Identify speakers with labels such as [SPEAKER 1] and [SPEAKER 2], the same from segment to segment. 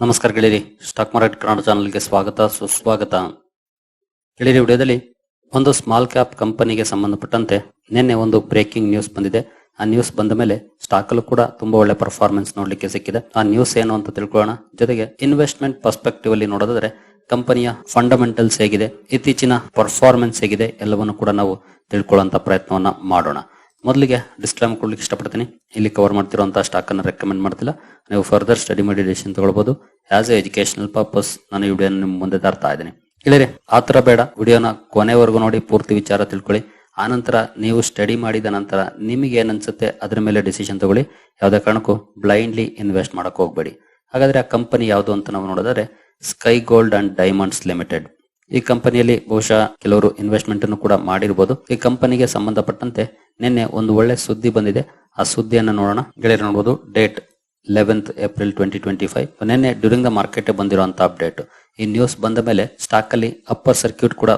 [SPEAKER 1] ನಮಸ್ಕಾರ ಗೆಳೆಯರಿ. Stock market Kannada ಚಾನಲ್ಗೆ ಸ್ವಾಗತ, ಸುಸ್ವಾಗತ. ಗೆಳೆಯರಿ, ವಿಡಿಯೋದಲ್ಲಿ ಒಂದು ಸ್ಮಾಲ್ ಕ್ಯಾಪ್ ಕಂಪನಿಗೆ ಸಂಬಂಧಪಟ್ಟಂತೆ ನಿನ್ನೆ ಒಂದು ಬ್ರೇಕಿಂಗ್ ನ್ಯೂಸ್ ಬಂದಿದೆ. ಆ ನ್ಯೂಸ್ ಬಂದ ಮೇಲೆ ಸ್ಟಾಕ್ ಅಲ್ಲೂ ಕೂಡ ತುಂಬಾ ಒಳ್ಳೆ ಪರ್ಫಾರ್ಮೆನ್ಸ್ ನೋಡ್ಲಿಕ್ಕೆ ಸಿಕ್ಕಿದೆ. ಆ ನ್ಯೂಸ್ ಏನು ಅಂತ ತಿಳ್ಕೊಳ್ಳೋಣ. ಜೊತೆಗೆ ಇನ್ವೆಸ್ಟ್ಮೆಂಟ್ ಪರ್ಸ್ಪೆಕ್ಟಿವ್ ಅಲ್ಲಿ ನೋಡೋದಾದ್ರೆ ಕಂಪನಿಯ ಫಂಡಮೆಂಟಲ್ಸ್ ಹೇಗಿದೆ, ಇತ್ತೀಚಿನ ಪರ್ಫಾರ್ಮೆನ್ಸ್ ಹೇಗಿದೆ ಎಲ್ಲವನ್ನು ಕೂಡ ನಾವು ತಿಳ್ಕೊಳ್ಳುವಂತ ಪ್ರಯತ್ನವನ್ನ ಮಾಡೋಣ. ಮೊದಲಿಗೆ ಡಿಸ್ಕ್ಲೈಮ್ ಕೊಡ್ಲಿಕ್ಕೆ ಇಷ್ಟಪಡ್ತೀನಿ. ಇಲ್ಲಿ ಕವರ್ ಮಾಡ್ತಿರುವಂತಹ ಸ್ಟಾಕ್ ಅನ್ನು ರೆಕಮೆಂಡ್ ಮಾಡ್ತಿಲ್ಲ. ನೀವು ಫರ್ದರ್ ಸ್ಟಡಿ ಮಾಡಿ ಡಿಸಿಷನ್ ತಗೊಳ್ಬಹುದು ಆಸ್ ಎ ಎಜುಕೇಶನಲ್ ಪರ್ಪಸ್ ನಾನು ವಿಡಿಯೋ ನಿಮ್ಮ ಮುಂದೆ ತರ್ತಾ ಇದ್ದೀನಿ. ಇಳಿರಿ ಆತರ ಬೇಡ. ವಿಡಿಯೋನ ಕೊನೆವರೆಗೂ ನೋಡಿ, ಪೂರ್ತಿ ವಿಚಾರ ತಿಳ್ಕೊಳ್ಳಿ. ಆನಂತರ ನೀವು ಸ್ಟಡಿ ಮಾಡಿದ ನಂತರ ನಿಮಗೆ ಏನನ್ಸುತ್ತೆ ಅನ್ಸುತ್ತೆ ಅದ್ರ ಮೇಲೆ ಡಿಸಿಷನ್ ತಗೊಳ್ಳಿ. ಯಾವುದೇ ಕಾರಣಕ್ಕೂ ಬ್ಲೈಂಡ್ಲಿ ಇನ್ವೆಸ್ಟ್ ಮಾಡಕ್ ಹೋಗ್ಬೇಡಿ. ಹಾಗಾದ್ರೆ ಆ ಕಂಪನಿ ಯಾವುದು ಅಂತ ನಾವು ನೋಡಿದ್ರೆ Sky Gold and Diamonds Limited ಈ ಕಂಪನಿಯಲ್ಲಿ ಬಹುಶಃ ಕೆಲವರು ಇನ್ವೆಸ್ಟ್ಮೆಂಟ್ ಅನ್ನು ಕೂಡ ಮಾಡಿರಬಹುದು ಈ ಕಂಪನಿಗೆ ಸಂಬಂಧಪಟ್ಟಂತೆ ನಿನ್ನೆ ಒಂದು ಒಳ್ಳೆ ಸುದ್ದಿ ಬಂದಿದೆ. ಆ ಸುದ್ದಿಯನ್ನು ನೋಡೋಣ. ಗೆಳೆಯರು ನೋಡಬಹುದು date eleventh April twenty twenty five ನಿನ್ನೆ ಡ್ಯೂರಿಂಗ್ ದ ಮಾರ್ಕೆಟ್ ಬಂದಿರುವಂತ ಅಪ್ಡೇಟ್ ಈ ನ್ಯೂಸ್ ಬಂದ ಮೇಲೆ ಸ್ಟಾಕ್ ಅಲ್ಲಿ ಅಪ್ಪರ್ ಸರ್ಕ್ಯೂಟ್ ಕೂಡ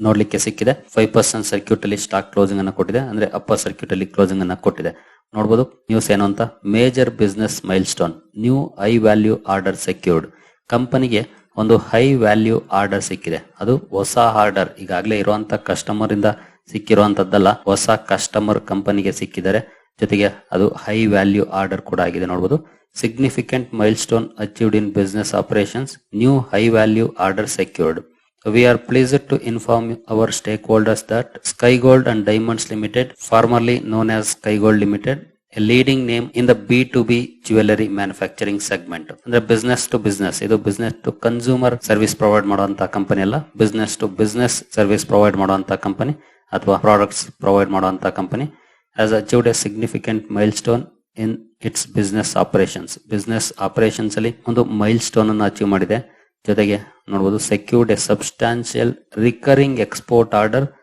[SPEAKER 1] ನೋಡ್ಲಿಕ್ಕೆ ಸಿಕ್ಕಿದೆ. ಫೈವ್ ಪರ್ಸೆಂಟ್ ಸರ್ಕ್ಯೂಟ್ ಅಲ್ಲಿ ಸ್ಟಾಕ್ ಕ್ಲೋಸಿಂಗ್ ಅನ್ನು ಕೊಟ್ಟಿದೆ. ಅಂದ್ರೆ ಅಪ್ಪರ್ ಸರ್ಕ್ಯೂಟ್ ಅಲ್ಲಿ ಕ್ಲೋಸಿಂಗ್ ಅನ್ನ ಕೊಟ್ಟಿದೆ. ನೋಡಬಹುದು ನ್ಯೂಸ್ ಏನು ಅಂತ? Major business milestone new high value order secured ಕಂಪನಿಗೆ ಒಂದು ಹೈ ವ್ಯಾಲ್ಯೂ ಆರ್ಡರ್ ಸಿಕ್ಕಿದೆ. ಅದು ಹೊಸ ಆರ್ಡರ್ ಈಗಾಗಲೇ ಇರುವಂತ ಕಸ್ಟಮರ್ ಇಂದ ಸಿಕ್ಕಿರುವಂತದ್ದಲ್ಲ, ಹೊಸ ಕಸ್ಟಮರ್ ಕಂಪನಿಗೆ ಸಿಕ್ಕಿದರೆ ಜೊತೆಗೆ ಅದು ಹೈ ವ್ಯಾಲ್ಯೂ ಆರ್ಡರ್ ಕೂಡ ಆಗಿದೆ ನೋಡಬಹುದು significant milestone achieved in business operations new high value order secured we are please to inform our stakeholders that Sky Gold and Diamonds Limited formerly known as Sky Gold Sky Gold Limited, a leading name in the B2B jewelry manufacturing segment. ಅಂದ್ರೆ business to business ಇದು business to consumer service provide ಮಾಡುವಂತಹ company ಅಲ್ಲ. Business to business service provide ಮಾಡುವಂತಹ company ಅಥವಾ products provide ಮಾಡುವಂತಹ company has achieved a significant milestone in its business operations business operations ಅಲ್ಲಿ ಒಂದು milestone ಅನ್ನು achieve ಮಾಡಿದೆ. ಜೊತೆಗೆ ನೋಡಬಹುದು secured a substantial recurring export order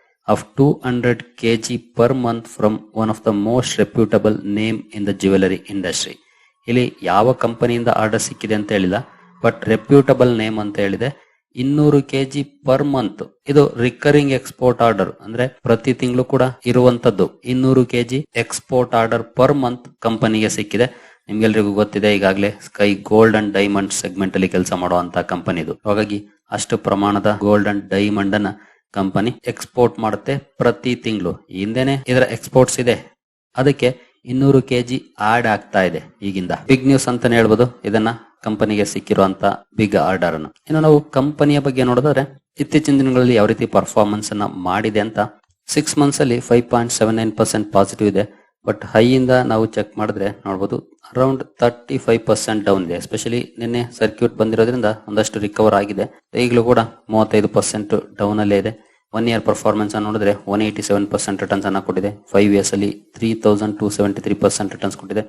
[SPEAKER 1] hundred K G per month from one of the most reputable name in the jewellery industry ಇಲ್ಲಿ ಯಾವ ಕಂಪನಿಯಿಂದ order ಸಿಕ್ಕಿದೆ ಅಂತ ಹೇಳಿಲ್ಲ ಬಟ್ ರೆಪ್ಯೂಟಬಲ್ ನೇಮ್ ಅಂತ ಹೇಳಿದೆ. ಇನ್ನೂರು ಕೆಜಿ ಪರ್ ಮಂತ್ ಇದು ರಿಕರಿಂಗ್ ಎಕ್ಸ್ಪೋರ್ಟ್ ಆರ್ಡರ್ ಅಂದ್ರೆ ಪ್ರತಿ ತಿಂಗಳು ಕೂಡ ಇರುವಂತದ್ದು. ಇನ್ನೂರು K G export order per month ಕಂಪನಿಗೆ ಸಿಕ್ಕಿದೆ. ನಿಮ್ಗೆಲ್ರಿಗೂ ಗೊತ್ತಿದೆ, ಈಗಾಗಲೇ Sky Gold and diamond segment ಅಲ್ಲಿ ಕೆಲಸ ಮಾಡುವಂತ ಕಂಪನಿ ಇದು ಹಾಗಾಗಿ ಅಷ್ಟು ಪ್ರಮಾಣದ ಗೋಲ್ಡ್ ಅಂಡ್ ಡೈಮಂಡ್ ಅನ್ನ ಕಂಪನಿ ಎಕ್ಸ್ಪೋರ್ಟ್ ಮಾಡುತ್ತೆ ಪ್ರತಿ ತಿಂಗಳು. ಹಿಂದೆನೆ ಇದರ ಎಕ್ಸ್ಪೋರ್ಟ್ಸ್ ಇದೆ. ಅದಕ್ಕೆ ಇನ್ನೂರು ಕೆಜಿ ಆಡ್ ಆಗ್ತಾ ಇದೆ ಈಗಿಂದ. ಬಿಗ್ ನ್ಯೂಸ್ ಅಂತಾನೆ ಹೇಳ್ಬೋದು. ಇದನ್ನ ಕಂಪನಿಗೆ ಸಿಕ್ಕಿರುವಂತ ಬಿಗ್ ಆರ್ಡರ್ ಅನ್ನು. ಇನ್ನು ನಾವು ಕಂಪನಿಯ ಬಗ್ಗೆ ನೋಡಿದ್ರೆ ಇತ್ತೀಚಿನ ದಿನಗಳಲ್ಲಿ ಯಾವ ರೀತಿ ಪರ್ಫಾರ್ಮೆನ್ಸ್ ಅನ್ನ ಮಾಡಿದೆ ಅಂತ ಸಿಕ್ಸ್ ಮಂತ್ಸ್ ಅಲ್ಲಿ five point seven nine percent positive ಇದೆ. ಬಟ್ ಹೈ ಇಂದ ನಾವು ಚೆಕ್ ಮಾಡಿದ್ರೆ ನೋಡಬಹುದು around thirty five percent down ಇದೆ. ಎಸ್ಪೆಷಲಿ ನಿನ್ನೆ ಸರ್ಕ್ಯೂಟ್ ಬಂದಿರೋದ್ರಿಂದ ಒಂದಷ್ಟು ರಿಕವರ್ ಆಗಿದೆ. ಈಗಲೂ ಕೂಡ ಮೂವತ್ತೈದು ಪರ್ಸೆಂಟ್ ಡೌನ್ ಅಲ್ಲೇ ಇದೆ. ಒನ್ ಇಯರ್ ಪರ್ಫಾರ್ಮೆನ್ಸ್ ನೋಡಿದ್ರೆ one eighty seven percent returns ಅನ್ನ ಕೊಟ್ಟಿದೆ. ಫೈವ್ ಇಯರ್ಸ್ ಅಲ್ಲಿ three thousand two seventy three percent returns ಕೊಟ್ಟಿದೆ.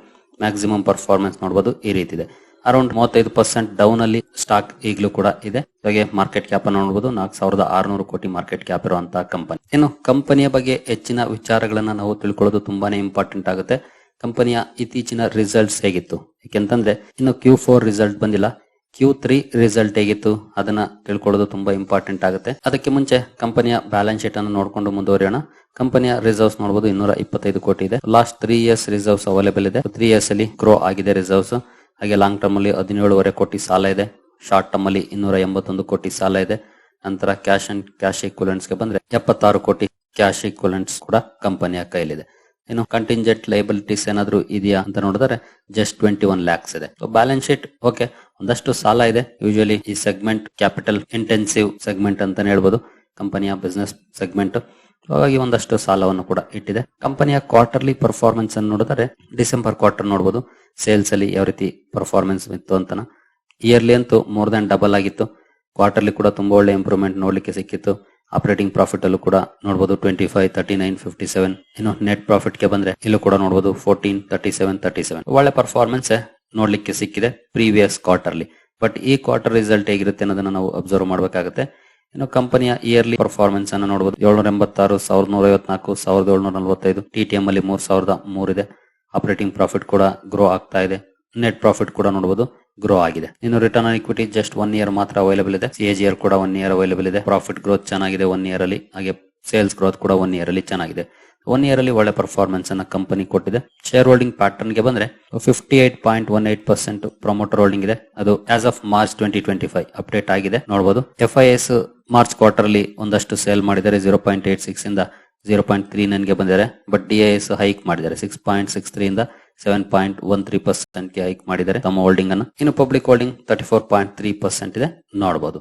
[SPEAKER 1] ಮ್ಯಾಕ್ಸಿಮಮ್ ಪರ್ಫಾರ್ಮೆನ್ಸ್ ನೋಡಬಹುದು ಈ ರೀತಿ ಇದೆ. ಅರೌಂಡ್ ಮೂವತ್ತೈದು ಪರ್ಸೆಂಟ್ ಡೌನ್ ಅಲ್ಲಿ ಸ್ಟಾಕ್ ಈಗಲೂ ಕೂಡ ಇದೆ. ಹಾಗೆ ಮಾರ್ಕೆಟ್ ಕ್ಯಾಪ್ ಅನ್ನು ನೋಡಬಹುದು ನಾಲ್ಕು ಸಾವಿರದ ಆರುನೂರು ಕೋಟಿ ಮಾರ್ಕೆಟ್ ಕ್ಯಾಪ್ ಇರುವಂತಹ ಕಂಪನಿ ಇನ್ನು ಕಂಪನಿಯ ಬಗ್ಗೆ ಹೆಚ್ಚಿನ ವಿಚಾರಗಳನ್ನ ನಾವು ತಿಳ್ಕೊಳ್ಳೋದು ತುಂಬಾನೇ ಇಂಪಾರ್ಟೆಂಟ್ ಆಗುತ್ತೆ. ಕಂಪನಿಯ ಇತ್ತೀಚಿನ ರಿಸಲ್ಟ್ಸ್ ಹೇಗಿತ್ತು? ಯಾಕೆಂತಂದ್ರೆ ಇನ್ನು ಕ್ಯೂ ಫೋರ್ ರಿಸಲ್ಟ್ ಬಂದಿಲ್ಲ. ಕ್ಯೂ ತ್ರೀ ರಿಸಲ್ಟ್ ಹೇಗಿತ್ತು ಅದನ್ನ ತಿಳ್ಕೊಳ್ಳೋದು ತುಂಬಾ ಇಂಪಾರ್ಟೆಂಟ್ ಆಗುತ್ತೆ. ಅದಕ್ಕೆ ಮುಂಚೆ ಕಂಪನಿಯ ಬ್ಯಾಲೆನ್ಸ್ ಶೀಟ್ ಅನ್ನು ನೋಡಿಕೊಂಡು ಮುಂದುವರಿಯೋಣ. ಕಂಪನಿಯ ರಿಸರ್ವ್ಸ್ ನೋಡಬಹುದು ಇನ್ನೂರ ಇಪ್ಪತ್ತೈದು ಕೋಟಿ ಇದೆ. Last three years reserves available ಇದೆ. ತ್ರೀ ಇಯರ್ಸ್ ಅಲ್ಲಿ ಗ್ರೋ ಆಗಿದೆ ರಿಸರ್ವ್ಸ್ ಹಾಗೆ ಲಾಂಗ್ ಟರ್ಮ್ ಅಲ್ಲಿ ಹದಿನೇಳುವರೆ ಕೋಟಿ ಸಾಲ ಇದೆ. ಶಾರ್ಟ್ ಟರ್ಮ್ ಅಲ್ಲಿ ಇನ್ನೂರ ಎಂಬತ್ತೊಂದು ಕೋಟಿ ಸಾಲ ಇದೆ. ನಂತರ ಕ್ಯಾಶ್ ಅಂಡ್ ಕ್ಯಾಶ್ಗೆ ಬಂದ್ರೆ ಎಪ್ಪತ್ತಾರು ಕೋಟಿ ಕ್ಯಾಶ್ ಈಕ್ವಲೆಂಟ್ಸ್ ಕೂಡ ಕಂಪನಿಯ ಕೈಲಿದೆ ಇನ್ನು ಕಂಟಿಂಜೆಂಟ್ ಲೈಬಿಲಿಟೀಸ್ ಏನಾದ್ರು ಇದೆಯಾ ಅಂತ ನೋಡಿದ್ರೆ ಜಸ್ಟ್ ಟ್ವೆಂಟಿ ಒನ್ ಲ್ಯಾಕ್ಸ್ ಇದೆ ಬ್ಯಾಲೆನ್ಸ್ ಶೀಟ್ ಓಕೆ ಒಂದಷ್ಟು ಸಾಲ ಇದೆ. ಯೂಶಲಿ ಈ ಸೆಗ್ಮೆಂಟ್ ಕ್ಯಾಪಿಟಲ್ ಇಂಟೆನ್ಸಿವ್ ಸೆಗ್ಮೆಂಟ್ ಅಂತಾನೆ ಹೇಳ್ಬೋದು. ಕಂಪನಿಯ ಬಿಸ್ನೆಸ್ ಸೆಗ್ಮೆಂಟ್ ಹಾಗಾಗಿ ಒಂದಷ್ಟು ಸಾಲವನ್ನು ಕೂಡ ಇಟ್ಟಿದೆ. ಕಂಪನಿಯ ಕ್ವಾರ್ಟರ್ಲಿ ಪರ್ಫಾರ್ಮೆನ್ಸ್ ಅನ್ನು ನೋಡಿದರೆ ಡಿಸೆಂಬರ್ ಕ್ವಾರ್ಟರ್ ನೋಡಬಹುದು ಸೇಲ್ಸ್ ಅಲ್ಲಿ ಯಾವ ರೀತಿ ಪರ್ಫಾರ್ಮೆನ್ಸ್ ಇತ್ತು ಅಂತನ. ಇಯರ್ಲಿ ಅಂತೂ ಮೋರ್ ದನ್ ಡಬಲ್ ಆಗಿತ್ತು. ಕ್ವಾರ್ಟರ್ಲಿ ಕೂಡ ತುಂಬಾ ಒಳ್ಳೆ ಇಂಪ್ರೂವ್ಮೆಂಟ್ ನೋಡ್ಲಿಕ್ಕೆ ಸಿಕ್ಕಿತ್ತು. ಆಪರೇಟಿಂಗ್ ಪ್ರಾಫಿಟ್ ಅಲ್ಲೂ ಕೂಡ ನೋಡಬಹುದು twenty five thirty nine fifty seven ಇನ್ನು ನೆಟ್ ಪ್ರಾಫಿಟ್ಗೆ ಬಂದ್ರೆ ಇಲ್ಲೂ ಕೂಡ ನೋಡಬಹುದು fourteen thirty seven thirty seven ಒಳ್ಳೆ ಪರ್ಫಾರ್ಮೆನ್ಸ್ ನೋಡ್ಲಿಕ್ಕೆ ಸಿಕ್ಕಿದೆ ಪ್ರೀವಿಯಸ್ ಕ್ವಾರ್ಟರ್ಲಿ ಬಟ್ ಈ ಕ್ವಾರ್ಟರ್ ರಿಸಲ್ಟ್ ಹೇಗಿರುತ್ತೆ ಅನ್ನೋದನ್ನ ನಾವು ಅಬ್ಸರ್ವ್ ಮಾಡಬೇಕಾಗುತ್ತೆ. ಇನ್ನು ಕಂಪನಿಯ ಇಯರ್ಲಿ ಪರ್ಫಾರ್ಮೆನ್ಸ್ ಅನ್ನ ನೋಡಬಹುದು ಏಳ್ನೂರ ಎಂಬತ್ತಾರು ಸಾವಿರದ ನೂರ ಐವತ್ನಾಲ್ಕು ಸಾವಿರದ ಏಳ್ನೂರ ನಲವತ್ತೈದು ಟಿ ಟಿ ಎಂ ಅಲ್ಲಿ ಮೂರ್ ಸಾವಿರದ ಮೂರಿದೆ ಆಪರೇಟಿಂಗ್ ಪ್ರಾಫಿಟ್ ಕೂಡ ಗ್ರೋ ಆಗ್ತಾ ಇದೆ. ನೆಟ್ ಪ್ರಾಫಿಟ್ ಕೂಡ ನೋಡಬಹುದು ಗ್ರೋ ಆಗಿದೆ. ಇನ್ನು return on equity just one year ಮಾತ್ರ ಅವೈಲೇಬಲ್ ಇದೆ. ಸಿಎಜಿಆರ್ ಕೂಡ ಒನ್ ಇಯರ್ ಅವೈಲೇಬಲ್ ಇದೆ. ಪ್ರಾಫಿಟ್ ಗ್ರೋತ್ ಚೆನ್ನಾಗಿದೆ ಒನ್ ಇಯರ್ ಅಲ್ಲಿ. ಹಾಗೆ ಸೇಲ್ಸ್ ಗ್ರೋತ್ ಕೂಡ ಒನ್ ಇಯರ್ ಅಲ್ಲಿ ಚೆನ್ನಾಗಿದೆ. ಒನ್ ಇಯರ್ ಅಲ್ಲಿ ಒಳ್ಳೆ ಪರ್ಫಾರ್ಮೆನ್ಸ್ ಅನ್ನ ಕಂಪನಿ ಕೊಟ್ಟಿದೆ. ಶೇರ್ ಹೋಲ್ಡಿಂಗ್ ಪ್ಯಾಟರ್ನ್ಗೆ ಬಂದ್ರೆ fifty eight point one eight percent promoter holding ಇದೆ. ಅದು as of March twenty twenty five update ಆಗಿದೆ. ನೋಡಬಹುದು F I S March quarter ಅಲ್ಲಿ ಒಂದಷ್ಟು ಸೇಲ್ ಮಾಡಿದ್ದಾರೆ. ಜೀರೋ ಪಾಯಿಂಟ್ ಏಟ್ ಸಿಕ್ಸ್ ಇಂದ ಜೀರೋ ಪಾಯಿಂಟ್ ತ್ರೀ ನೈನ್ಗೆ ಬಂದಿದ್ದಾರೆ. ಬಟ್ ಡಿ ಎಸ್ ಹೈಕ್ ಮಾಡಿದ್ದಾರೆ. ಸಿಕ್ಸ್ ಪಾಯಿಂಟ್ ಸಿಕ್ಸ್ ತ್ರೀ ಇಂದ ಸೆವೆನ್ ಪಾಯಿಂಟ್ ಒನ್ ತ್ರೀ ಪರ್ಸೆಂಟ್ಗೆ ಹೈಕ್ ಮಾಡಿದ್ದಾರೆ ತಮ್ಮ ಹೋಲ್ಡಿಂಗ್ ಅನ್ನು. ಇನ್ನು public holding thirty four point three percent ಇದೆ. ನೋಡಬಹುದು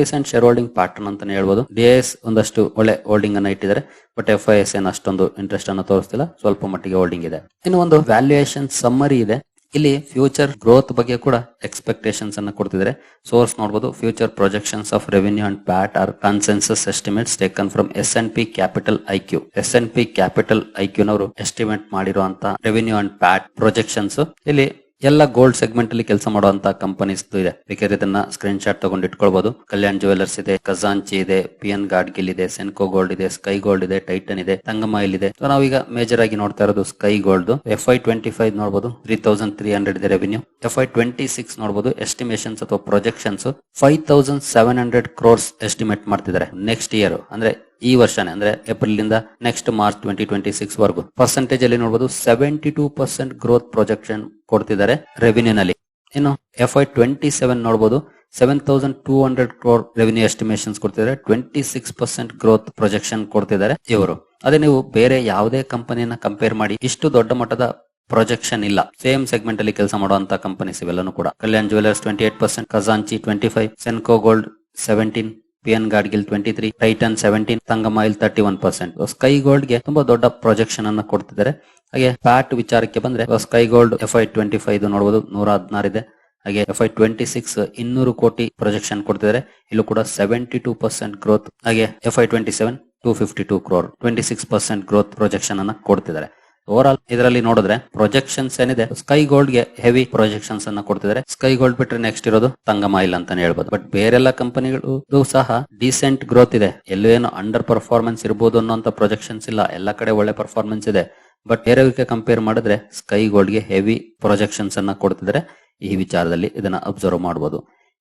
[SPEAKER 1] ಡಿಸೆಂಟ್ ಶೇರ್ ಹೋಲ್ಡಿಂಗ್ ಪ್ಯಾಟರ್ನ್ ಅಂತಾನೆ ಹೇಳ್ಬೋದು. ಡಿ ಎಸ್ ಒಂದಷ್ಟು ಒಳ್ಳೆ ಹೋಲ್ಡಿಂಗ್ ಅನ್ನ ಇಟ್ಟಿದ್ದಾರೆ. ಬಟ್ ಎಫ್ ಐ ಎಸ್ ಏನ್ ಅಷ್ಟೊಂದು ಇಂಟ್ರೆಸ್ಟ್ ಅನ್ನು ತೋರಿಸ್ತಿಲ್ಲ. ಸ್ವಲ್ಪ ಮಟ್ಟಿಗೆ ಹೋಲ್ಡಿಂಗ್ ಇದೆ. ಇನ್ನು ಒಂದು ವ್ಯಾಲ್ಯೂಯೇಷನ್ ಸಮ್ಮರಿ ಇದೆ. ಇಲ್ಲಿ ಫ್ಯೂಚರ್ ಗ್ರೋತ್ ಬಗ್ಗೆ ಕೂಡ ಎಕ್ಸ್ಪೆಕ್ಟೇಷನ್ಸ್ ಅನ್ನ ಕೊಡ್ತಿದ್ದಾರೆ. ಸೋರ್ಸ್ ನೋಡಬಹುದು future projections of revenue and PAT are consensus estimates taken from S N P Capital IQ S N P Capital ಐಕ್ಯೂನವರು estimate ಮಾಡಿರುವಂತಹ ರೆವಿನ್ಯೂ ಅಂಡ್ ಪ್ಯಾಟ್ ಪ್ರೊಜೆಕ್ಷನ್ಸ್ ಇಲ್ಲಿ ಎಲ್ಲ ಗೋಲ್ಡ್ ಸೆಗ್ಮೆಂಟ್ ಅಲ್ಲಿ ಕೆಲಸ ಮಾಡುವಂತ ಕಂಪನೀಸ್ ಇದೆ. ಬೇಕಾದ್ರೆ ಇದನ್ನ ಸ್ಕ್ರೀನ್ ಶಾಟ್ ತಗೊಂಡು ಇಟ್ಕೊಳ್ಬಹುದು ಕಲ್ಯಾಣ್ ಜುವೆಲ್ಲರ್ಸ್ ಇದೆ, ಖಜಾಂಚಿ ಇದೆ ಪಿ ಎನ್ ಗಾಡ್ಗಿಲ್ ಇದೆ ಸೆನ್ಕೋ ಗೋಲ್ಡ್ ಇದೆ ಸ್ಕೈ ಗೋಲ್ಡ್ ಇದೆ ಟೈಟನ್ ಇದೆ ತಂಗಮ ಇದೆ. ನಾವೀಗ ಮೇಜರ್ ಆಗಿ ನೋಡ್ತಾ ಇರೋದು Sky Gold F Y twenty five ನೋಡಬಹುದು ತ್ರೀ ತೌಸಂಡ್ ತ್ರೀ ಹಂಡ್ರೆಡ್ ಇದೆ revenue F Y twenty six ನೋಡಬಹುದು ಎಸ್ಟಿಮೇಷನ್ಸ್ ಅಥವಾ projections five thousand seven hundred crores estimate ಮಾಡ್ತಿದ್ದಾರೆ ನೆಕ್ಸ್ಟ್ ಇಯರ್ ಅಂದ್ರೆ ಈ ವರ್ಷನೇ, ಅಂದ್ರೆ ಏಪ್ರಿಲ್ ಇಂದ next March twenty twenty six ವರೆಗೂ. ಪರ್ಸೆಂಟೇಜ್ ಅಲ್ಲಿ ನೋಡಬಹುದು seventy two percent growth projection ಕೊಡ್ತಿದ್ದಾರೆ ರೆವಿನ್ಯೂ ನಲ್ಲಿ ಇನ್ನು ಎಫ್ ಐ ಟ್ವೆಂಟಿ ಸೆವೆನ್ ನೋಡಬಹುದು seven thousand two hundred crore revenue estimations ಕೊಡ್ತಿದ್ದಾರೆ twenty six percent growth projection ಕೊಡ್ತಿದ್ದಾರೆ ಇವರು. ಅದೇ ನೀವು ಬೇರೆ ಯಾವುದೇ ಕಂಪನಿಯನ್ನ ಕಂಪೇರ್ ಮಾಡಿ, ಇಷ್ಟು ದೊಡ್ಡ ಮಟ್ಟದ ಪ್ರೊಜೆಕ್ಷನ್ ಇಲ್ಲ. ಸೇಮ್ ಸೆಗ್ಮೆಂಟ್ ಅಲ್ಲಿ ಕೆಲಸ ಮಾಡುವಂತ ಕಂಪನೀಸ್ ಇವೆಲ್ಲನೂ ಕೂಡ. Kalyan Jewellers twenty eight percent Khazanchi twenty five Senco Gold seventeen P N Gadgil twenty three Titan seventeen Thangamayil thirty one percent Sky ಗೋಲ್ಡ್ಗೆ ತುಂಬಾ ದೊಡ್ಡ ಪ್ರೊಜೆಕ್ಷನ್ ಅನ್ನ ಕೊಡ್ತಿದ್ದಾರೆ. ಹಾಗೆ ಪ್ಯಾಟ್ ವಿಚಾರಕ್ಕೆ ಬಂದ್ರೆ Sky Gold F Y twenty five ನೋಡಬಹುದು ನೂರ ಹದಿನಾರು ಇದೆ. ಹಾಗೆ ಎಫ್ ಐ ಟ್ವೆಂಟಿ ಸಿಕ್ಸ್ ಇನ್ನೂರು ಕೋಟಿ ಪ್ರೊಜೆಕ್ಷನ್ ಕೊಡ್ತಿದ್ದಾರೆ. ಇಲ್ಲೂ ಕೂಡ ಸೆವೆಂಟಿ ಟೂ ಪರ್ಸೆಂಟ್ ಗ್ರೋತ್ ಹಾಗೆ F Y twenty seven two fifty two crore twenty six percent growth projection ಅನ್ನ ಕೊಡ್ತಿದ್ದಾರೆ. ಓವರ್ ಆಲ್ ಇದರಲ್ಲಿ ನೋಡಿದ್ರೆ ಪ್ರೊಜೆಕ್ಷನ್ಸ್ ಏನಿದೆ ಸ್ಕೈ ಗೋಲ್ಡ್ಗೆ ಹೆವಿ ಪ್ರೊಜೆಕ್ಷನ್ಸ್ ಅನ್ನ ಕೊಡ್ತಿದ್ರೆ. ಸ್ಕೈ ಗೋಲ್ಡ್ ಬಿಟ್ರೆ ನೆಕ್ಸ್ಟ್ ಇರೋದು ತಂಗಮಾಯಿಲ್ ಅಂತಾನೆ ಹೇಳ್ಬೋದು. ಬಟ್ ಬೇರೆಲ್ಲ ಕಂಪನಿಗಳು ಸಹ ಡಿಸೆಂಟ್ ಗ್ರೋತ್ ಇದೆ. ಎಲ್ಲೂ ಏನು ಅಂಡರ್ ಪರ್ಫಾರ್ಮೆನ್ಸ್ ಇರಬಹುದು ಅನ್ನೋಂತ ಪ್ರೊಜೆಕ್ಷನ್ಸ್ ಇಲ್ಲ. ಎಲ್ಲ ಕಡೆ ಒಳ್ಳೆ ಪರ್ಫಾರ್ಮೆನ್ಸ್ ಇದೆ. ಬಟ್ ಬೇರೆಯವರಿಗೆ ಕಂಪೇರ್ ಮಾಡಿದ್ರೆ ಸ್ಕೈ ಗೋಲ್ಡ್ಗೆ ಹೆವಿ ಪ್ರೊಜೆಕ್ಷನ್ಸ್ ಅನ್ನ ಕೊಡ್ತಿದ್ರೆ. ಈ ವಿಚಾರದಲ್ಲಿ ಇದನ್ನ ಅಬ್ಸರ್ವ್ ಮಾಡಬಹುದು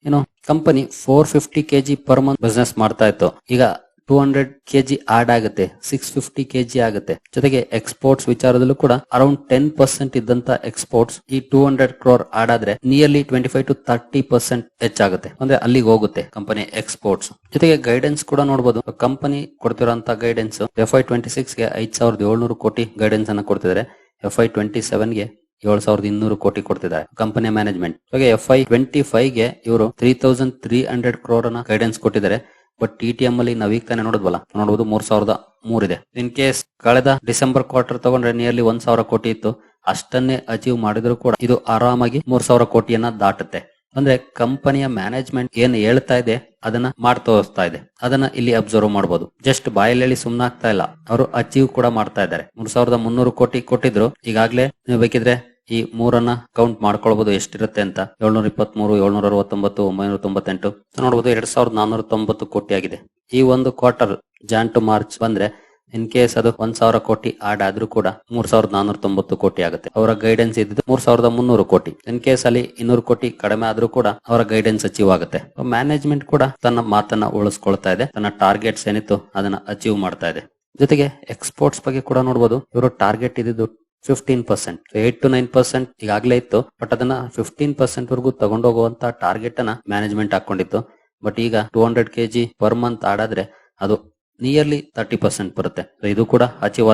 [SPEAKER 1] ಏನೋ company four fifty KG per month business ಮಾಡ್ತಾ ಇತ್ತು. ಈಗ ಟೂ ಹಂಡ್ರೆಡ್ ಕೆಜಿ ಆಡ್ ಆಗುತ್ತೆ ಸಿಕ್ಸ್ ಫಿಫ್ಟಿ ಕೆಜಿ ಆಗುತ್ತೆ. ಜೊತೆಗೆ ಎಕ್ಸ್ಪೋರ್ಟ್ಸ್ ವಿಚಾರದಲ್ಲೂ ಕೂಡ ಅರೌಂಡ್ ಟೆನ್ ಪರ್ಸೆಂಟ್ ಇದ್ದಂತ ಎಕ್ಸ್ಪೋರ್ಟ್ಸ್ ಈ ಟೂ ಹಂಡ್ರೆಡ್ ಕ್ರೋರ್ ಆಡ್ ಆದ್ರೆ nearly twenty five to thirty percent ಹೆಚ್ಚಾಗುತ್ತೆ. ಅಂದ್ರೆ ಅಲ್ಲಿಗೆ ಹೋಗುತ್ತೆ ಕಂಪನಿ ಎಕ್ಸ್ಪೋರ್ಟ್ಸ್ ಜೊತೆಗೆ ಗೈಡೆನ್ಸ್ ಕೂಡ ನೋಡಬಹುದು ಕಂಪನಿ ಕೊಡ್ತಿರೋಂತ ಗೈಡೆನ್ಸ್ ಎಫ್ ಐ ಟ್ವೆಂಟಿ ಸಿಕ್ಸ್ಗೆ ಐದ್ ಸಾವಿರದ ಏಳ್ನೂರು ಕೋಟಿ ಗೈಡೆನ್ಸ್ ಅನ್ನ ಕೊಡ್ತಿದ್ದಾರೆ ಎಫ್ ಐ ಟ್ವೆಂಟಿ ಸೆವೆನ್ಗೆ ಏಳು ಸಾವಿರದ ಇನ್ನೂರು ಕೋಟಿ ಕೊಡ್ತಿದ್ದಾರೆ company management F Y twenty ಫೈವ್ಗೆ ಇವರು three thousand three hundred crore ಅನ್ನ ಗೈಡೆನ್ಸ್ ಕೊಟ್ಟಿದ್ದಾರೆ. ಬಟ್ ಟಿ ಟಿ ಎಂ ಅಲ್ಲಿ ನವೀಕರಣ ನೋಡಿದ್ವಲ್ಲ? ನೋಡಬಹುದು ಮೂರ್ ಸಾವಿರದ ಮೂರಿದೆ. ಇನ್ ಕೇಸ್ ಕಳೆದ ಡಿಸೆಂಬರ್ ಕ್ವಾರ್ಟರ್ ತಗೊಂಡ್ರೆ ನಿಯರ್ಲಿ ಒಂದ್ ಸಾವಿರ ಕೋಟಿ ಇತ್ತು. ಅಷ್ಟನ್ನೇ ಅಚೀವ್ ಮಾಡಿದ್ರು ಕೂಡ ಇದು ಆರಾಮಾಗಿ ಮೂರ್ ಸಾವಿರ ಕೋಟಿಯನ್ನ ದಾಟುತ್ತೆ. ಅಂದ್ರೆ ಕಂಪನಿಯ ಮ್ಯಾನೇಜ್ಮೆಂಟ್ ಏನ್ ಹೇಳ್ತಾ ಇದೆ, ಅದನ್ನ ಮಾಡ್ ತೋರಿಸ್ತಾ ಇದೆ. ಅದನ್ನ ಇಲ್ಲಿ ಅಬ್ಸರ್ವ್ ಮಾಡಬಹುದು ಜಸ್ಟ್ ಬಾಯಲ್ಲಿ ಸುಮ್ನಾಗ್ತಾ ಇಲ್ಲ. ಅವರು ಅಚೀವ್ ಕೂಡ ಮಾಡ್ತಾ ಇದ್ದಾರೆ. ಮೂರ್ ಸಾವಿರದ ಮುನ್ನೂರು ಕೋಟಿ ಕೊಟ್ಟಿದ್ರು. ಈಗಾಗಲೇ ನೀವು ಬೇಕಿದ್ರೆ ಈ ಮೂರನ್ನ ಕೌಂಟ್ ಮಾಡ್ಕೊಳ್ಬಹುದು ಎಷ್ಟಿರುತ್ತೆ ಅಂತ. ಏಳ್ನೂರ ಇಪ್ಪತ್ತ್ ಮೂರು ಏಳ್ನೂರ ಅರವತ್ತೊಂಬತ್ತು ಒಂಬೈನೂರ ತೊಂಬತ್ತೆಂಟು ನೋಡಬಹುದು ಎರಡ್ ಸಾವಿರದ ನಾನೂರ ತೊಂಬತ್ತು ಕೋಟಿ ಆಗಿದೆ. ಈ ಒಂದು ಕ್ವಾರ್ಟರ್ ಜಾನ್ ಟು ಮಾರ್ಚ್ ಬಂದ್ರೆ ಇನ್ ಕೇಸ್ ಅದು ಒಂದ್ ಸಾವಿರ ಕೋಟಿ ಆಡ್ ಆದ್ರೂ ಕೂಡ ಮೂರ್ ಸಾವಿರದ ನಾನೂರ ತೊಂಬತ್ತು ಕೋಟಿ ಆಗುತ್ತೆ. ಅವರ ಗೈಡೆನ್ಸ್ ಇದ್ದು ಮೂರ್ ಸಾವಿರದ ಮುನ್ನೂರು ಕೋಟಿ. ಇನ್ ಕೇಸ್ ಅಲ್ಲಿ ಇನ್ನೂರು ಕೋಟಿ ಕಡಿಮೆ ಆದ್ರೂ ಕೂಡ ಅವರ ಗೈಡೆನ್ಸ್ ಅಚೀವ್ ಆಗುತ್ತೆ ಮ್ಯಾನೇಜ್ಮೆಂಟ್ ಕೂಡ ತನ್ನ ಮಾತನ್ನ ಉಳಿಸ್ಕೊಳ್ತಾ ಇದೆ. ತನ್ನ ಟಾರ್ಗೆಟ್ಸ್ ಏನಿತ್ತು ಅದನ್ನ ಅಚೀವ್ ಮಾಡ್ತಾ ಇದೆ. ಜೊತೆಗೆ ಎಕ್ಸ್ಪೋರ್ಟ್ಸ್ ಬಗ್ಗೆ ಕೂಡ ನೋಡಬಹುದು ಇವರು ಟಾರ್ಗೆಟ್ ಇದ್ದಿದ್ದು fifteen percent eight to nine percent ಈಗಾಗಲೇ ಇತ್ತು ಬಟ್ ಅದನ್ನ ಫಿಫ್ಟೀನ್ ಪರ್ಸೆಂಟ್ ವರೆಗೂ ತಗೊಂಡೋಗುವಂತ ಟಾರ್ಗೆಟ್ ಅನ್ನ ಮ್ಯಾನೇಜ್ಮೆಂಟ್ ಹಾಕೊಂಡಿತ್ತು. ಬಟ್ ಈಗ two hundred K G per month ಆಡಾದ್ರೆ ಅದು ನಿಯರ್ಲಿ ತರ್ಟಿ ಪರ್ಸೆಂಟ್ ಬರುತ್ತೆ. ಇದು ಕೂಡ ಅಚೀವ್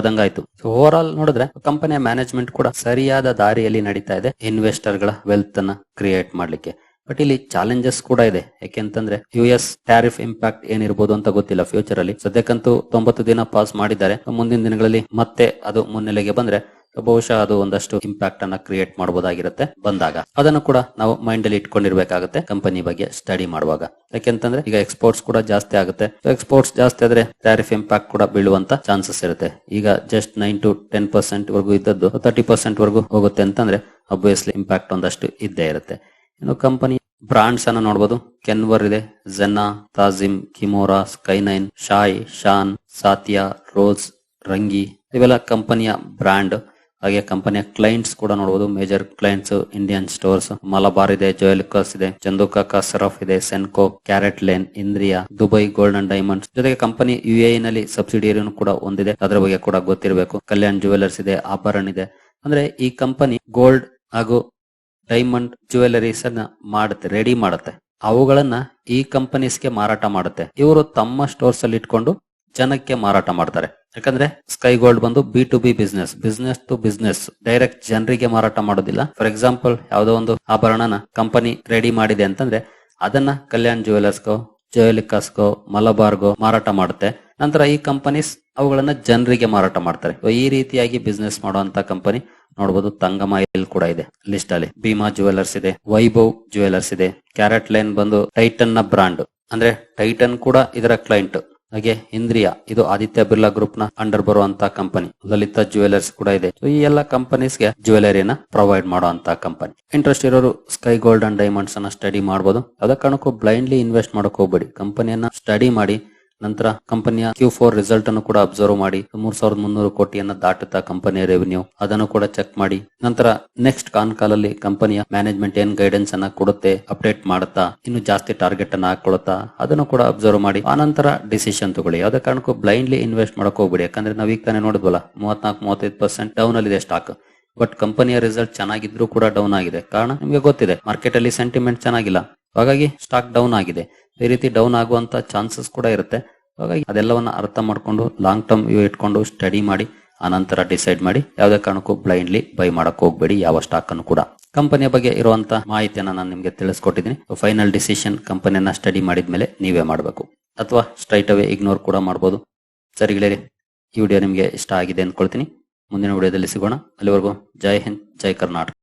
[SPEAKER 1] ಸೊ ಓವರ್ ಆಲ್ ನೋಡಿದ್ರೆ ಕಂಪನಿಯ ಮ್ಯಾನೇಜ್ಮೆಂಟ್ ಕೂಡ ಸರಿಯಾದ ದಾರಿಯಲ್ಲಿ ನಡೀತಾ ಇದೆ ಇನ್ವೆಸ್ಟರ್ಗಳ ವೆಲ್ತ್ ಅನ್ನ ಕ್ರಿಯೇಟ್ ಮಾಡ್ಲಿಕ್ಕೆ. ಬಟ್ ಇಲ್ಲಿ ಚಾಲೆಂಜಸ್ ಕೂಡ ಇದೆ. ಯಾಕೆಂತಂದ್ರೆ ಯು ಎಸ್ ಟ್ಯಾರಿಫ್ ಇಂಪ್ಯಾಕ್ಟ್ ಏನಿರ್ಬೋದು ಅಂತ ಗೊತ್ತಿಲ್ಲ ಫ್ಯೂಚರ್ ಅಲ್ಲಿ. ಸದ್ಯಕ್ಕಂತೂ ತೊಂಬತ್ತು ದಿನ ಪಾಸ್ ಮಾಡಿದ್ದಾರೆ. ಮುಂದಿನ ದಿನಗಳಲ್ಲಿ ಮತ್ತೆ ಅದು ಮುನ್ನೆಲೆಗೆ ಬಂದ್ರೆ ಬಹುಶಃ ಅದು ಒಂದಷ್ಟು ಇಂಪ್ಯಾಕ್ಟ್ ಅನ್ನ ಕ್ರಿಯೇಟ್ ಮಾಡಬಹುದಾಗಿರುತ್ತೆ ಬಂದಾಗ. ಅದನ್ನು ಕೂಡ ನಾವು ಮೈಂಡ್ ಅಲ್ಲಿ ಇಟ್ಕೊಂಡಿರ್ಬೇಕಾಗುತ್ತೆ ಕಂಪನಿ ಬಗ್ಗೆ ಸ್ಟಡಿ ಮಾಡುವಾಗ. ಯಾಕೆಂತಂದ್ರೆ ಈಗ ಎಕ್ಸ್ಪೋರ್ಟ್ಸ್ ಕೂಡ ಜಾಸ್ತಿ ಆಗುತ್ತೆ. ಎಕ್ಸ್ಪೋರ್ಟ್ಸ್ ಜಾಸ್ತಿ ಆದ್ರೆ ಟ್ಯಾರಿಫ್ ಇಂಪ್ಯಾಕ್ಟ್ ಕೂಡ ಬೀಳುವಂತ ಚಾನ್ಸಸ್ ಇರುತ್ತೆ. ಈಗ just nine to ten percent ವರೆಗೂ ಇದ್ದದ್ದು ತರ್ಟಿ ಪರ್ಸೆಂಟ್ ವರೆಗೂ ಹೋಗುತ್ತೆ ಅಂತಂದ್ರೆ ಅಬ್ವಿಯಸ್ಲಿ ಇಂಪ್ಯಾಕ್ಟ್ ಒಂದಷ್ಟು ಇದ್ದೇ ಇರುತ್ತೆ. ಇನ್ನು ಕಂಪನಿ ಬ್ರಾಂಡ್ಸ್ ಅನ್ನ ನೋಡಬಹುದು ಕೆನ್ವರ್ ಇದೆ Jenna Tajim Kimora Skynine Shy Shaan Saathiya Rose Rangi ಇವೆಲ್ಲ ಕಂಪನಿಯ ಬ್ರಾಂಡ್ ಹಾಗೆ ಕಂಪನಿಯ ಕ್ಲೈಂಟ್ಸ್ ಕೂಡ ನೋಡಬಹುದು major clients Indian stores Malabar ಇದೆ ಜೋಯಲಿಕಸ್ ಇದೆ ಚಂದುಕಾಕ ಸರಫ್ ಇದೆ Senco CaratLane Indriya Dubai Gold and Diamonds ಜೊತೆಗೆ ಕಂಪನಿ ಯು ಎ ನಲ್ಲಿ ಸಬ್ಸಿಡಿಯರಿಯನ್ನು ಕೂಡ ಹೊಂದಿದೆ. ಅದರ ಬಗ್ಗೆ ಕೂಡ ಗೊತ್ತಿರಬೇಕು. ಕಲ್ಯಾಣ್ ಜುವೆಲರ್ಸ್ ಇದೆ ಆಭರಣ ಇದೆ. ಅಂದ್ರೆ ಈ ಕಂಪನಿ ಗೋಲ್ಡ್ ಹಾಗೂ ಡೈಮಂಡ್ ಜುವೆಲರೀಸ್ ಅನ್ನ ಮಾಡುತ್ತೆ ರೆಡಿ ಮಾಡುತ್ತೆ. ಅವುಗಳನ್ನ ಈ ಕಂಪನೀಸ್ಗೆ ಮಾರಾಟ ಮಾಡುತ್ತೆ. ಇವರು ತಮ್ಮ ಸ್ಟೋರ್ಸ್ ಅಲ್ಲಿ ಇಟ್ಕೊಂಡು ಜನಕ್ಕೆ ಮಾರಾಟ ಮಾಡ್ತಾರೆ. ಯಾಕಂದ್ರೆ ಸ್ಕೈ ಗೋಲ್ಡ್ ಬಂದು B to B business business to business direct ಜನರಿಗೆ ಮಾರಾಟ ಮಾಡೋದಿಲ್ಲ. ಫಾರ್ ಎಕ್ಸಾಂಪಲ್ ಯಾವುದೋ ಒಂದು ಆಭರಣನ ಕಂಪನಿ ರೆಡಿ ಮಾಡಿದೆ ಅಂತಂದ್ರೆ ಅದನ್ನ ಕಲ್ಯಾಣ್ ಜುವೆಲರ್ಸ್ಗೋ ಜುವೆಲಿಕಾಸ್ಗೋ ಮಲಬಾರ್ಗೋ ಮಾರಾಟ ಮಾಡುತ್ತೆ. ನಂತರ ಈ ಕಂಪನೀಸ್ ಅವುಗಳನ್ನ ಜನರಿಗೆ ಮಾರಾಟ ಮಾಡ್ತಾರೆ. ಈ ರೀತಿಯಾಗಿ ಬಿಸ್ನೆಸ್ ಮಾಡುವಂತ ಕಂಪನಿ ನೋಡಬಹುದು ತಂಗಮಾಯಿಲ್ ಕೂಡ ಇದೆ ಲಿಸ್ಟ್ ಅಲ್ಲಿ. ಭೀಮಾ ಜುವೆಲರ್ಸ್ ಇದೆ, ವೈಭವ್ ಜುವೆಲರ್ಸ್ ಇದೆ ಕ್ಯಾರೆಟ್ ಲೈನ್ ಬಂದು ಟೈಟನ್ನ ಬ್ರಾಂಡ್ ಅಂದ್ರೆ ಟೈಟನ್ ಕೂಡ ಇದರ ಕ್ಲೈಂಟ್ ಹಾಗೆ ಇಂದ್ರಿಯ, ಇದು ಆದಿತ್ಯ ಬಿರ್ಲಾ ಗ್ರೂಪ್ನ ಅಂಡರ್ ಬರುವಂತ ಕಂಪನಿ ಲಲಿತಾ ಜುವೆಲರ್ಸ್ ಕೂಡ ಇದೆ. ಈ ಎಲ್ಲ ಕಂಪನೀಸ್ಗೆ ಜ್ಯುವೆಲರಿನ ಪ್ರೊವೈಡ್ ಮಾಡುವಂತ ಕಂಪನಿ ಇಂಟ್ರೆಸ್ಟ್ ಇರೋರು ಸ್ಕೈ ಗೋಲ್ಡ್ ಅಂಡ್ ಡೈಮಂಡ್ಸ್ ಅನ್ನ ಸ್ಟಡಿ ಮಾಡಬಹುದು ಯಾವ್ದೇ ಬ್ಲೈಂಡ್ಲಿ ಇನ್ವೆಸ್ಟ್ ಮಾಡಕ್ ಹೋಗ್ಬೇಡಿ. ಕಂಪನಿಯನ್ನ ಸ್ಟಡಿ ಮಾಡಿ ನಂತರ ಕಂಪನಿಯ ಕ್ಯೂ ಫೋರ್ ರಿಸಲ್ಟ್ ಅನ್ನು ಕೂಡ ಅಬ್ಸರ್ವ್ ಮಾಡಿ ಮೂರ್ ಸಾವಿರದ ಮುನ್ನೂರು ಕೋಟಿಯನ್ನ ದಾಟುತ್ತಾ ಕಂಪನಿಯ ರೆವೆನ್ಯೂ ಅದನ್ನು ಕೂಡ ಚೆಕ್ ಮಾಡಿ. ನಂತರ ನೆಕ್ಸ್ಟ್ ಕಾನ್ ಕಾಲಲ್ಲಿ ಕಂಪನಿಯ ಮ್ಯಾನೇಜ್ಮೆಂಟ್ ಏನ್ ಗೈಡೆನ್ಸ್ ಅನ್ನ ಕೊಡುತ್ತೆ ಅಪ್ಡೇಟ್ ಮಾಡುತ್ತಾ, ಇನ್ನು ಜಾಸ್ತಿ ಟಾರ್ಗೆಟ್ ಅನ್ನ ಹಾಕೊಳ್ಳುತ್ತಾ ಅದನ್ನು ಕೂಡ ಅಬ್ಸರ್ವ್ ಮಾಡಿ. ಆನಂತರ ಡಿಸಿಷನ್ ತಗೊಳ್ಳಿ. ಯಾವ್ದೇ ಕಾರಣಕ್ಕೂ ಬ್ಲೈಂಡ್ಲಿ ಇನ್ವೆಸ್ಟ್ ಮಾಡಕ್ ಹೋಗ್ಬಿಡಿ. ಯಾಕಂದ್ರೆ ನಾವ್ ಈಗ ತಾನೇ ನೋಡಿದ್ವಲ್ಲ, ಮೂವತ್ನಾಲ್ಕು, ಮೂವತ್ತೈದು ಪರ್ಸೆಂಟ್ ಡೌನ್ ಅಲ್ಲಿ ಸ್ಟಾಕ್ ಬಟ್ ಕಂಪನಿಯ ರಿಸಲ್ಟ್ ಚೆನ್ನಾಗಿದ್ರು ಕೂಡ ಡೌನ್ ಆಗಿದೆ. ಕಾರಣ ನಿಮಗೆ ಗೊತ್ತಿದೆ ಮಾರ್ಕೆಟ್ ಅಲ್ಲಿ ಸೆಂಟಿಮೆಂಟ್ ಚೆನ್ನಾಗಿಲ್ಲ. ಹಾಗಾಗಿ ಸ್ಟಾಕ್ ಡೌನ್ ಆಗಿದೆ. ಈ ರೀತಿ ಡೌನ್ ಆಗುವಂತ ಚಾನ್ಸಸ್ ಕೂಡ ಇರುತ್ತೆ. ಹಾಗಾಗಿ ಅದೆಲ್ಲವನ್ನ ಅರ್ಥ ಮಾಡ್ಕೊಂಡು ಲಾಂಗ್ ಟರ್ಮ್ ಇಟ್ಕೊಂಡು ಸ್ಟಡಿ ಮಾಡಿ, ಆನಂತರ ಡಿಸೈಡ್ ಮಾಡಿ, ಯಾವುದೇ ಕಾರಣಕ್ಕೂ ಬ್ಲೈಂಡ್ಲಿ ಬೈ ಮಾಡಕ್ ಹೋಗ್ಬೇಡಿ, ಯಾವ ಸ್ಟಾಕ್ ಅನ್ನು ಕೂಡ. ಕಂಪನಿಯ ಬಗ್ಗೆ ಇರುವಂತ ಮಾಹಿತಿಯನ್ನ ನಾನು ನಿಮಗೆ ತಿಳಿಸ್ಕೊಟ್ಟಿದ್ದೀನಿ. ಫೈನಲ್ ಡಿಸಿಷನ್ ಕಂಪನಿಯನ್ನ ಸ್ಟಡಿ ಮಾಡಿದ್ಮೇಲೆ ನೀವೇ ಮಾಡಬೇಕು. ಅಥವಾ ಸ್ಟ್ರೈಟ್ ಅವೇ ಇಗ್ನೋರ್ ಕೂಡ ಮಾಡಬಹುದು ಸರಿ ಗೆಳೆಯರಿ, ಈ ವಿಡಿಯೋ ನಿಮಗೆ ಇಷ್ಟ ಆಗಿದೆ ಅಂದ್ಕೊಳ್ತೀನಿ ಮುಂದಿನ ವಿಡಿಯೋದಲ್ಲಿ ಸಿಗೋಣ. ಅಲ್ಲಿವರೆಗೂ ಜೈ ಹಿಂದ್, ಜೈ ಕರ್ನಾಟಕ.